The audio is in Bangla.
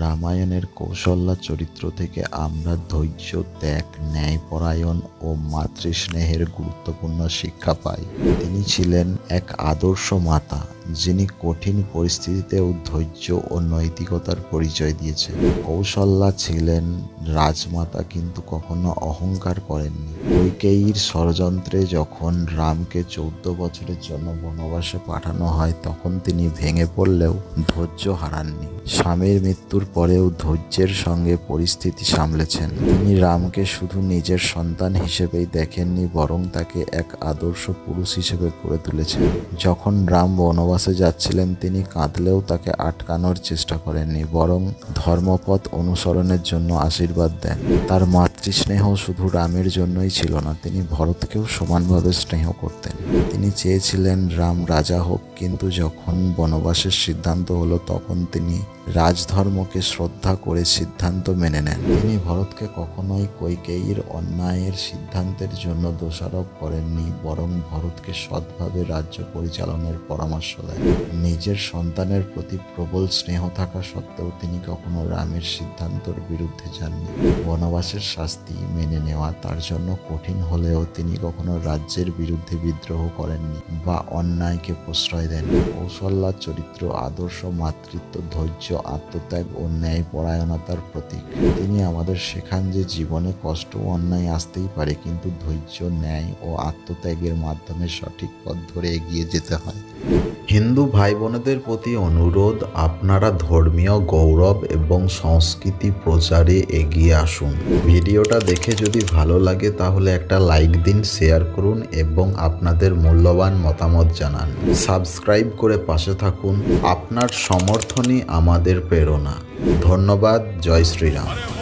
রামায়ণের কৌশল্যা চরিত্র থেকে আমরা ধৈর্য, ত্যাগ, ন্যায়পরায়ণ ও মাতৃস্নেহের গুরুত্বপূর্ণ শিক্ষা পাই। তিনি ছিলেন এক আদর্শ মাতা। যিনি কঠিন পরিস্থিতিতেও ধৈর্য ও নৈতিকতার পরিচয় দিয়েছেন। কৌশল্যা ছিলেন রাজমাতা কিন্তু কখনো অহংকার করেননি। কৈকেয়ীর ষড়যন্ত্রে যখন রামকে চৌদ্দ বছরের জন্য বনবাসে পাঠানো হয়, তখন তিনি ভেঙে পড়লেও ধৈর্য হারাননি। স্বামীর মৃত্যুর পরেও ধৈর্যের সঙ্গে পরিস্থিতি সামলেছেন। তিনি রামকে শুধু নিজের সন্তান হিসেবেই দেখেননি, বরং তাকে এক আদর্শ পুরুষ হিসেবে গড়ে তুলেছেন। যখন রাম বনবাসে যাচ্ছিলেন তিনি কাঁদলেও তাকে আটকানোর চেষ্টা করেননি বরং ধর্মপথ অনুসরণের জন্য আশীর্বাদ দেন। তার মাতৃস্নেহ শুধু রামের জন্যই ছিল না, তিনি ভরতকেও সমানভাবে স্নেহ করতেন। তিনি চেয়েছিলেন রাম রাজা হোক, কিন্তু যখন বনবাসের সিদ্ধান্ত হলো, তখন তিনি রাজধর্মকে শ্রদ্ধা করে সিদ্ধান্ত মেনে নেন। তিনি ভরতকে কখনোই কৈকেয়ীর অন্যায়ের সিদ্ধান্তের জন্য দোষারোপ করেননি, বরং ভরতকে সৎভাবে রাজ্য পরিচালনের পরামর্শ দেন। নিজের সন্তানের প্রতি প্রবল স্নেহ থাকা সত্ত্বেও তিনি কখনো রামের সিদ্ধান্তর বিরুদ্ধে যাননি। বনবাসের শাস্তি মেনে নেওয়া তার জন্য কঠিন হলেও তিনি কখনো রাজ্যের বিরুদ্ধে বিদ্রোহ করেননি বা অন্যায়কে প্রশ্রয় দেন কৌশল্যার চরিত্র, আদর্শ, মাতৃত্ব, ধৈর্য, আত্মত্যাগ ও ন্যায় পরায়ণতার প্রতীক। তিনি আমাদের শেখান যে জীবনে কষ্ট অন্যায় আসতেই পারে, কিন্তু ধৈর্য, ন্যায় ও আত্মত্যাগের মাধ্যমে সঠিক পথ ধরে এগিয়ে যেতে হয়। হিন্দু ভাই বোনেদের প্রতি অনুরোধ, আপনারা ধর্মীয় গৌরব এবং সংস্কৃতি প্রচারে এগিয়ে আসুন। ভিডিওটা দেখে যদি ভালো লাগে, তাহলে একটা লাইক দিন, শেয়ার করুন এবং আপনাদের মূল্যবান মতামত জানান। সাবস্ক্রাইব করে পাশে থাকুন। আপনার সমর্থনই আমাদের প্রেরণা। ধন্যবাদ। জয় শ্রীরাম।